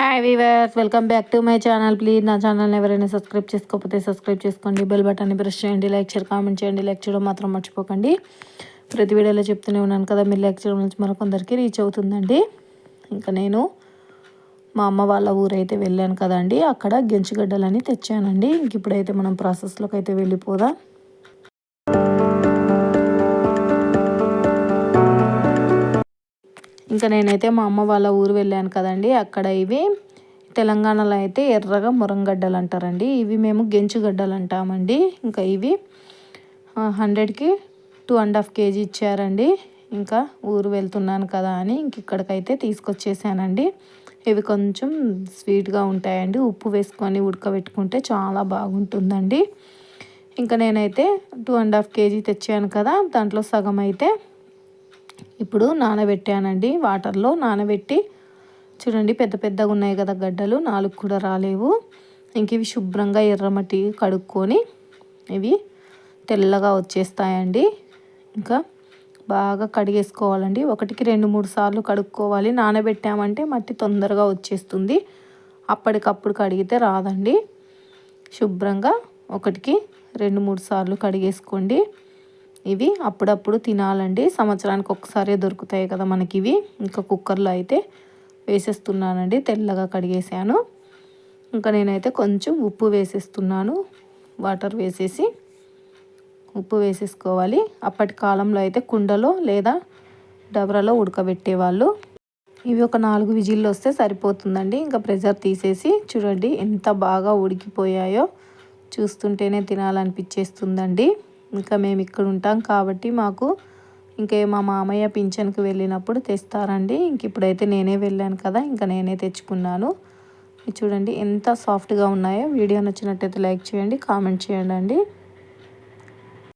Hi viewers welcome back to my channel please నా ఛానల్ని ఎవరైనా సబ్స్క్రైబ్ చేసుకోకపోతే సబ్స్క్రైబ్ చేసుకోండి. బెల్ బటన్ని ప్రెస్ చేయండి. లైక్ షేర్ కామెంట్ చేయండి. లైక్ చేయడం మాత్రం మర్చిపోకండి. ప్రతి వీడియోలో చెప్తూనే ఉన్నాను కదా మీరు లైక్ చేయడం నుంచి మరొకందరికి రీచ్ అవుతుందండి. ఇంకా నేను మా అమ్మ వాళ్ళ ఊరైతే వెళ్ళాను కదండి. అక్కడ గెంచిగడ్డలని తెచ్చానండి. ఇంక ఇప్పుడైతే మనం ప్రాసెస్లోకి అయితే వెళ్ళిపోదాం. ఇంకా నేనైతే మా అమ్మ వాళ్ళ ఊరు వెళ్ళాను కదండి. అక్కడ ఇవి తెలంగాణలో అయితే ఎర్రగా మురంగడ్డలు అంటారండి. ఇవి మేము గెంచుగడ్డలు అంటామండి. ఇంకా ఇవి హండ్రెడ్కి టూ అండ్ హాఫ్ కేజీ ఇచ్చారండి. ఇంకా ఊరు వెళ్తున్నాను కదా అని ఇంక ఇక్కడికైతే తీసుకొచ్చేసానండి. ఇవి కొంచెం స్వీట్గా ఉంటాయండి. ఉప్పు వేసుకొని ఉడకబెట్టుకుంటే చాలా బాగుంటుందండి. ఇంకా నేనైతే టూ అండ్ హాఫ్ కేజీ తెచ్చాను కదా దాంట్లో సగం అయితే ఇప్పుడు నానబెట్టానండి. వాటర్లో నానబెట్టి చూడండి పెద్ద పెద్దగా ఉన్నాయి కదా గడ్డలు నాలుగు కూడా రాలేవు. ఇంక ఇవి శుభ్రంగా ఎర్రమట్టి కడుక్కొని ఇవి తెల్లగా వచ్చేస్తాయండి. ఇంకా బాగా కడిగేసుకోవాలండి. ఒకటికి రెండు మూడు సార్లు కడుక్కోవాలి. నానబెట్టామంటే మట్టి తొందరగా వచ్చేస్తుంది. అప్పటికప్పుడు కడిగితే రాదండి. శుభ్రంగా ఒకటికి రెండు మూడు సార్లు కడిగేసుకోండి. ఇవి అప్పుడప్పుడు తినాలండి. సంవత్సరానికి ఒకసారే దొరుకుతాయి కదా మనకి ఇవి ఇంకా కుక్కర్లో అయితే వేసేస్తున్నానండి. తెల్లగా కడిగేసాను ఇంకా నేనైతే కొంచెం ఉప్పు వేసేస్తున్నాను. వాటర్ వేసేసి ఉప్పు వేసేసుకోవాలి. అప్పటి కాలంలో అయితే కుండలో లేదా డబరాలో ఉడకబెట్టేవాళ్ళు. ఇవి ఒక నాలుగు విజిల్లు వస్తే సరిపోతుందండి. ఇంకా ప్రెజర్ తీసేసి చూడండి ఎంత బాగా ఉడికిపోయాయో. చూస్తుంటేనే తినాలనిపించేస్తుందండి. ఇంకా మేము ఇక్కడ ఉంటాం కాబట్టి మాకు ఇంకే మా మామయ్య పింఛన్కి వెళ్ళినప్పుడు తెస్తారండి. ఇంక ఇప్పుడైతే నేనే వెళ్ళాను కదా ఇంకా నేనే తెచ్చుకున్నాను. చూడండి ఎంత సాఫ్ట్గా ఉన్నాయో. వీడియో నచ్చినట్టయితే లైక్ చేయండి కామెంట్ చేయండి